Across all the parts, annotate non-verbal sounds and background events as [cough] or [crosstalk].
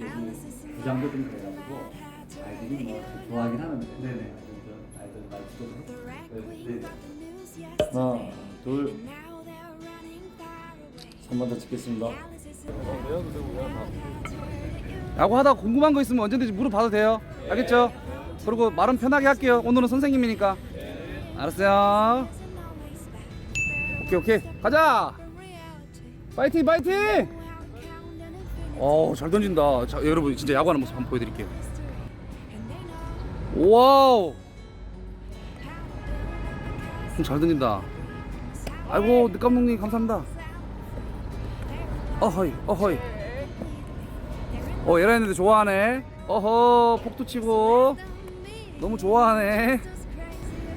여기 부장도 좀 그래가지고 아이들이 뭐 좋아하긴 하는데 네네 아이들 말투도 네, 네. 하나 둘 3번 더 찍겠습니다 야구 하다가 궁금한 거 있으면 언제든지 물어봐도 돼요. 알겠죠? 그리고 말은 편하게 할게요. 오늘은 선생님이니까. 알았어요. 오케이 오케이 가자. 파이팅 파이팅. 어잘 던진다. 자 여러분 진짜 야구하는 모습 한번 보여드릴게요. 와우. 음, 잘 던진다. 아이고 늦 감독님 감사합니다. 어허이 어허이. 어 얘라 했는데 좋아하네 어허 폭도 치고 너무 좋아하네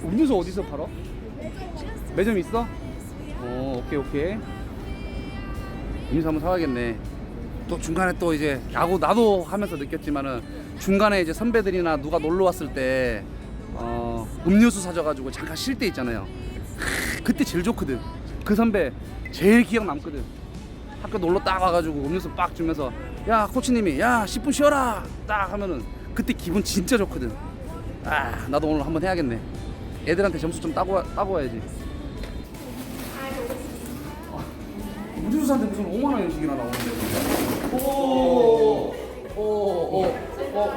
음료수 어디서 팔아? 매점 있어? 어 오케이 오케이 음료수 한번 사와야겠네 또 중간에 또 이제 야구 나도 하면서 느꼈지만은 중간에 이제 선배들이나 누가 놀러 왔을 때 어, 음료수 사줘가지고 잠깐 쉴 때 있잖아요. 크, 그때 제일 좋거든. 그 선배 제일 기억 남거든. 학교 놀러 딱 와가지고 음료수 빡 주면서 야 코치님이 야 10분 쉬어라. 딱 하면은 그때 기분 진짜 좋거든. 아 나도 오늘 한번 해야겠네. 애들한테 점수 좀 따고, 와- 따고 와야지 우주수사한테 무슨 5만 원씩이나 나오는데. 오. 오. 오. 어.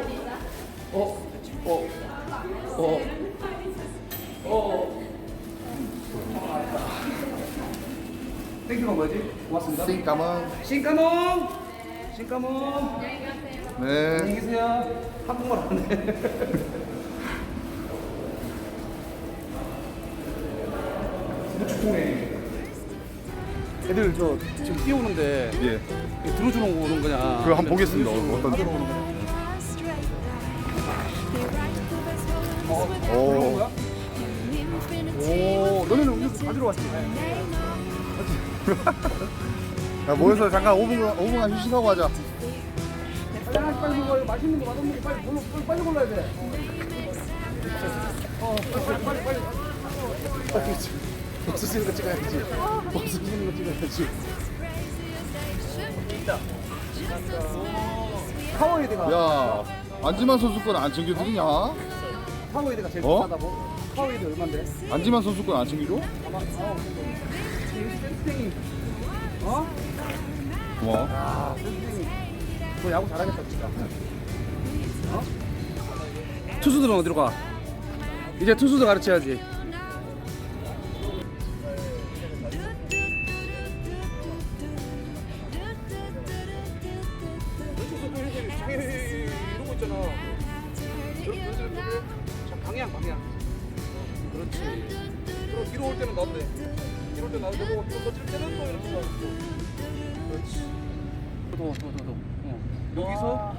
어. 어. 어. 어. 땡큐가 뭐지? 고맙습니다. 싱까만. 싱까몽. 싱까몽. 네. 안녕히 계세요. 한국말 안 해. 무축통에. 애들 저 지금 뛰어오는데 예. 이거 들어주는 거 오는 거냐 그거 한번 보겠습니다. 들어오는 거냐 오. 거야? 오 너네는 음료수 가지러 왔지? 야 모여서 잠깐 5분 5분간 휴식하고 하자 빨리 빨리 먹어 이거 맛있는 거 맛없는 거 빨리 골라 빨리, 빨리 골라야 돼 어, 빨리 빨리 빨리 빨리 박수 치는 거 찍어야지 박수 치는 거 찍어야지 파워에이드가 야 안지만 선수권 안 챙겨드리냐 파워에이드가 제일 어? 비싸다고? 파워에이드 얼만데? 안지만 선수권 안 챙겨줘 아마 어 센스탱이 어? 고마워 아 센스탱이 너 야구 잘하겠다 진짜 어? 투수들은 어디로 가? 이제 투수들 가르쳐야지 그렇지. 그리고 뒤로 올 때는 나도 돼. 뒤로 올 때는 나도 되고 또칠 때는 또 이렇게 나도 그렇지. 더, 더, 더, 더. 어. 여기서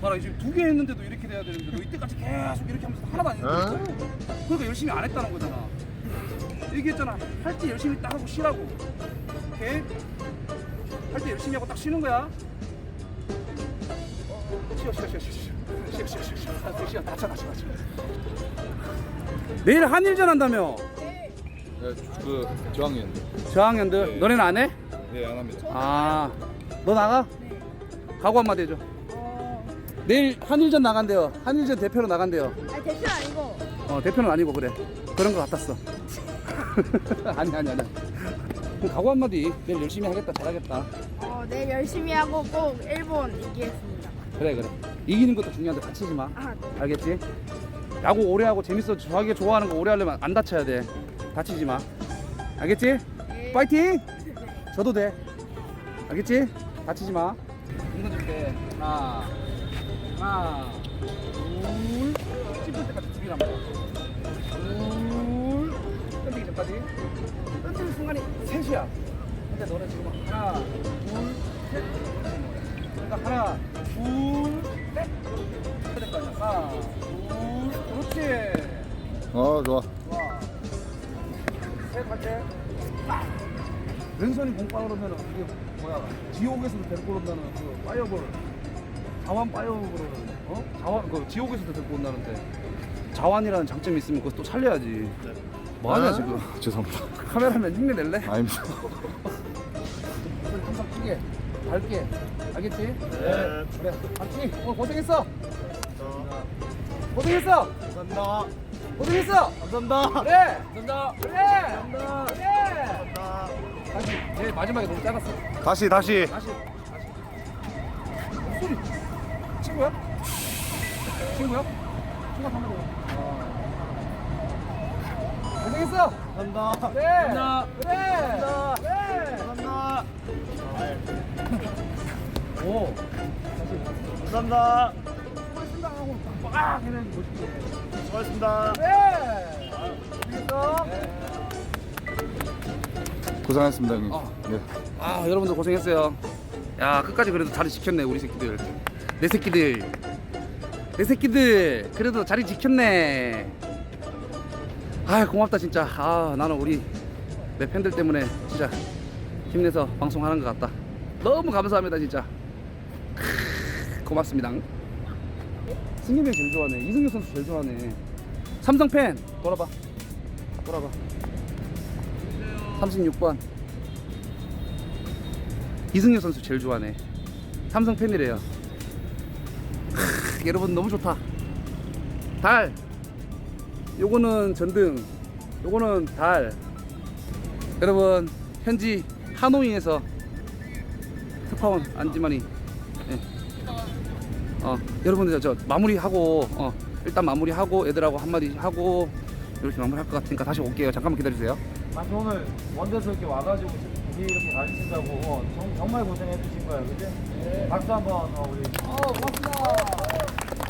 봐라 지금 두 개 했는데도 이렇게 돼야 되는데 너 이때까지 계속 이렇게 하면서 하나도 안 했어. 그러니까 열심히 안 했다는 거잖아. 얘기했잖아. 할 때 열심히 딱 하고 쉬라고. 오케이? 할 때 열심히 하고 딱 쉬는 거야. 쉬어 쉬어 쉬어 쉬어 쉬어 쉬어 쉬어 쉬어 쉬어 쉬어 다쳐 다쳐 다쳐 내일 한일전 한다며? 그 저학년. 저학년들? 너네는 안 해? 네 안 합니다. 아 너 나가? 각오 한마디 해줘. 내일 한일전 나간대요. 한일전 대표로 나간대요. 아니 대표 아니고. 어 대표는 아니고 그래. 그런 거 같았어. [laughs] 아니 아니 아니. 그럼 각오 한마디. 내일 열심히 하겠다 잘하겠다. 어, 내일 열심히 하고 꼭 일본 이기겠습니다. 그래 그래 이기는 것도 중요한데 다치지 마 아, 네. 알겠지? 야구 오래 하고 재밌어 자기가 좋아하는 거 오래 하려면 안 다쳐야 돼 다치지 마 알겠지? 네. 파이팅! [laughs] 저도 돼 알겠지? 다치지 마 공선 줄게 하나 하나 둘 찝을 때까지 두 개란 말이야 둘 던지기 전까지 던지는 순간이 셋이야 근데 너는 지금 하나 둘 셋 그러니까 하나 둘 아니야 하나 둘 그렇지 어 좋아 좋아. 셋할때 왼손이 공 빠르면은 이게 뭐야? 지옥에서도 데리고 온다는 그 파이어볼. 자완 파이어볼을 어? 자완 그 지옥에서도 데리고 온다는데 자완이라는 장점이 있으면 그거 또 살려야지. 뭐하냐 아, 지금? 죄송합니다 카메라맨 흉내 낼래? 아닙니다 항상 크게. 갈게. 알겠지? 네. 그래. 같이 오늘 고생했어. 고생했어. 감사합니다. 고생했어. 감사합니다. 그래. 감사합니다. 그래. 감사합니다. 그래. 다시. 내 마지막에 너무 짧았어. 다시 다시. 다시. 다시. 목소리. 친구야? 친구야? 친구 한번 더. 고생했어. 감사합니다. 그래. 그래. 그래. 감사합니다. 오. 감사합니다. 수고했습니다 하고 빡 해는 멋있게. 수고하셨습니다. 그래. 고생했어. 고생하셨습니다 형님. 어. 네. 아 여러분들 고생했어요. 야 끝까지 그래도 자리 지켰네 우리 새끼들. 내 새끼들. 내 새끼들 그래도 자리 지켰네. 아 고맙다 진짜. 아 나는 우리 내 팬들 때문에 진짜 힘내서 방송하는 것 같다. 너무 감사합니다 진짜. 고맙습니다. 승엽이 제일 좋아하네. 이승엽 선수 제일 좋아하네. 삼성 팬 돌아봐. 돌아봐. 36번. 이승엽 선수 제일 좋아하네. 삼성 팬이래요. 크, 여러분 너무 좋다. 달. 요거는 전등. 요거는 달. 여러분 현지 하노이에서 특파원 안지만이. 예. 어 여러분들 저 마무리하고 어 일단 마무리하고 애들하고 한마디 하고 이렇게 마무리할 것 같으니까 다시 올게요. 잠깐만 기다리세요. 아니 오늘 원대서 이렇게 와가지고 우리 이렇게 가르친다고 어, 정, 정말 고생해 주신 거야 그지? 박수 한번 어, 우리 어 고맙습니다.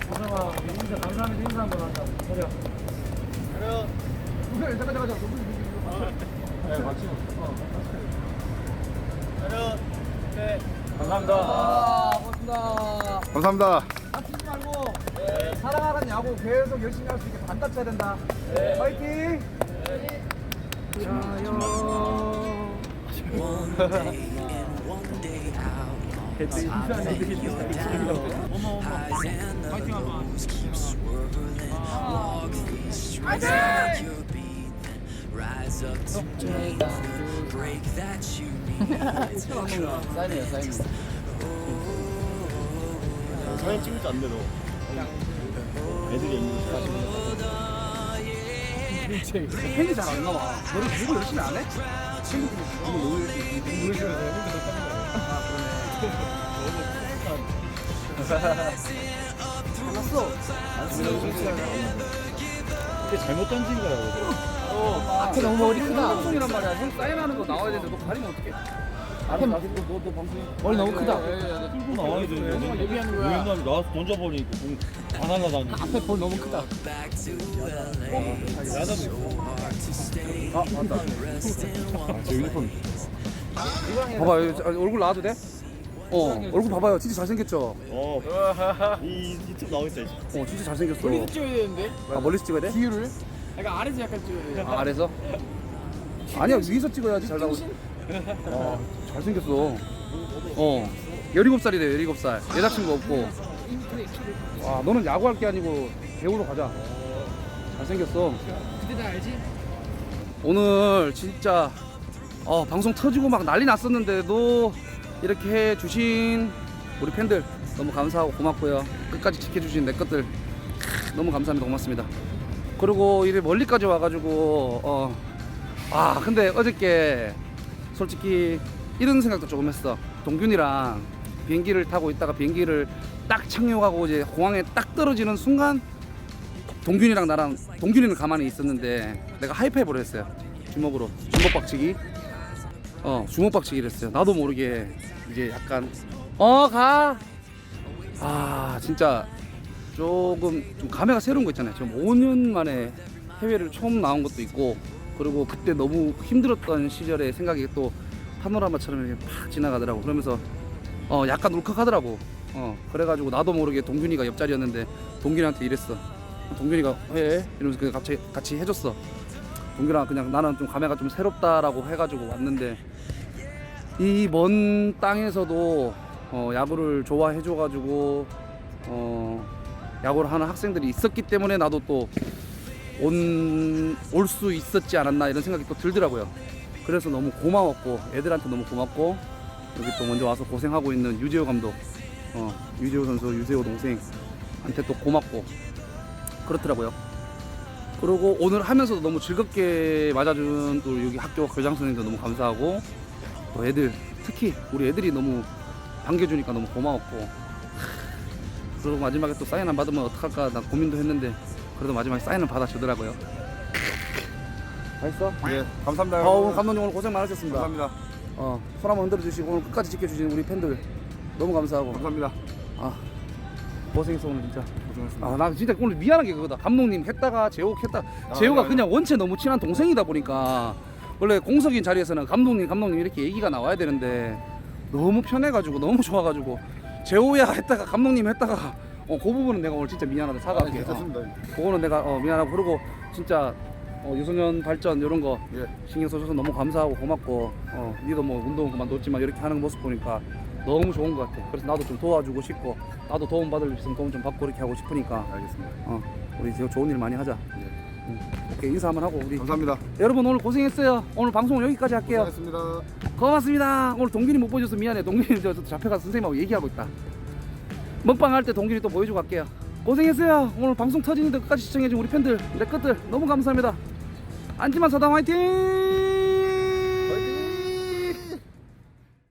고생하 우리 인사 감사합니다 인사 한번 하자 그래요 잠깐 잠깐 잠깐. 네 같이 어, 감사합니다 아, 고맙습니다. 감사합니다. 다치지 말고 사랑하는 야구 계속 열심히 할 수 있게 반갑해야 된다. 파이팅! [laughs] 사인이에요, 사인. 사진 찍을 때안 돼, 너. 애들이 있는 팬이 잘 안 나와. 너를 공부 열심히 안 해? 친구들이 너무 너무 열심히 공부 열심히 해서 알았어. 근데 잘못 던진 거야, 앞에 너무 머리 크다. 방송이란 말이야. 형 사인하는 거 나와야 되는데 너 가리면 어떡해? 앞에 너너 너 방송 머리 너무 크다. 끌고 나와야 되는데. 얘기하는 거야. 왜 나와서 던져버리니까 공안 하나다니. 앞에 볼 너무 크다. 아, 맞다. 아, 제 유니폼. 봐봐 여기 저- 얼굴 나와도 돼? 어 얼굴 봐봐요 진짜 잘생겼죠? 어. [laughs] 이 유튜브 나오겠다, 이제. 어 진짜 잘생겼어 찍어야 되는데 아 멀리서 찍어야 돼? 비율을 약간 아래서 약간 찍어야 돼 아, 아래서? 아니야 위에서 찍어야지 잘 나오지 어 잘생겼어 어 17살이래 17살 여자친구 없고 와 너는 야구할 게 아니고 배우러 가자 잘생겼어 그때 다 알지? 오늘 진짜 어, 방송 터지고 막 난리 났었는데도 이렇게 해주신 우리 팬들 너무 감사하고 고맙고요. 끝까지 지켜주신 내 것들 크, 너무 감사합니다. 고맙습니다. 그리고 이래 멀리까지 와가지고 어, 아 근데 어저께 솔직히 이런 생각도 조금 했어. 동균이랑 비행기를 타고 있다가 비행기를 딱 착륙하고 이제 공항에 딱 떨어지는 순간 동균이랑 나랑 동균이는 가만히 있었는데 내가 하이파이브를 했어요. 주먹으로. 주먹 박치기. 어 주먹 박치기를 했어요. 나도 모르게 이제 약간 어가아 진짜 조금 좀 감회가 새로운 거 있잖아요. 지금 5년 만에 해외를 처음 나온 것도 있고 그리고 그때 너무 힘들었던 시절의 생각이 또 파노라마처럼 이렇게 팍 지나가더라고. 그러면서 어 약간 울컥하더라고. 어 그래가지고 나도 모르게 동균이가 옆자리였는데 동균이한테 이랬어. 동균이가 해 이러면서 그냥 같이 같이 해줬어. 동균아 그냥 나는 좀 감회가 좀 새롭다라고 해가지고 왔는데 이 먼 땅에서도 어, 야구를 좋아해줘가지고 어, 야구를 하는 학생들이 있었기 때문에 나도 또 온 올 수 있었지 않았나 이런 생각이 또 들더라고요. 그래서 너무 고마웠고 애들한테 너무 고맙고 여기 또 먼저 와서 고생하고 있는 유재호 감독, 어, 유재호 선수, 유재호 동생한테 또 고맙고 그렇더라고요. 그리고 오늘 하면서도 너무 즐겁게 맞아준 또 여기 학교 교장 선생님도 너무 감사하고 또 애들 특히 우리 애들이 너무 반겨주니까 너무 고마웠고 그리고 마지막에 또 사인 안 받으면 어떡할까 나 고민도 했는데 그래도 마지막에 사인을 받아주더라고요. 맛있어? 네, 감사합니다. 어, 오늘 감독님 오늘 고생 많으셨습니다. 감사합니다. 어, 손 한번 흔들어 주시고 오늘 끝까지 지켜주신 우리 팬들 너무 감사하고 감사합니다. 아 고생했어 오늘 진짜. 고생하셨습니다. 아 나 진짜 오늘 미안한 게 그거다. 감독님 했다가 재호 했다. 아, 재호가 아니, 그냥 원체 너무 친한 동생이다 보니까 원래 공석인 자리에서는 감독님 감독님 이렇게 얘기가 나와야 되는데 너무 편해가지고 너무 좋아가지고 재호야 했다가 감독님 했다가 어, 그 부분은 내가 오늘 진짜 미안하다 사과할게. 어, 괜찮습니다. 그거는 내가 어, 미안하고 그리고 진짜 어, 유소년 발전 이런 거 예. 신경 써줘서 너무 감사하고 고맙고 어, 니도 뭐 운동 그만뒀지만 이렇게 하는 모습 보니까 너무 좋은 것 같아. 그래서 나도 좀 도와주고 싶고 나도 도움 받을 수 있으면 도움 좀 받고 이렇게 하고 싶으니까 알겠습니다. 어, 우리 저 좋은 일 많이 하자. 응. 오케이 인사 한번 하고 우리 감사합니다. 여러분 오늘 고생했어요. 오늘 방송 여기까지 할게요. 고생했습니다. 고맙습니다. 오늘 동균이 못 보여줘서 미안해. 동균이 저, 저 잡혀가서 선생님하고 얘기하고 있다. 먹방 할 때 동균이 또 보여주고 갈게요. 고생했어요. 오늘 방송 터지는데 끝까지 시청해준 우리 팬들, 내 것들 너무 감사합니다. 안지만 사당 화이팅!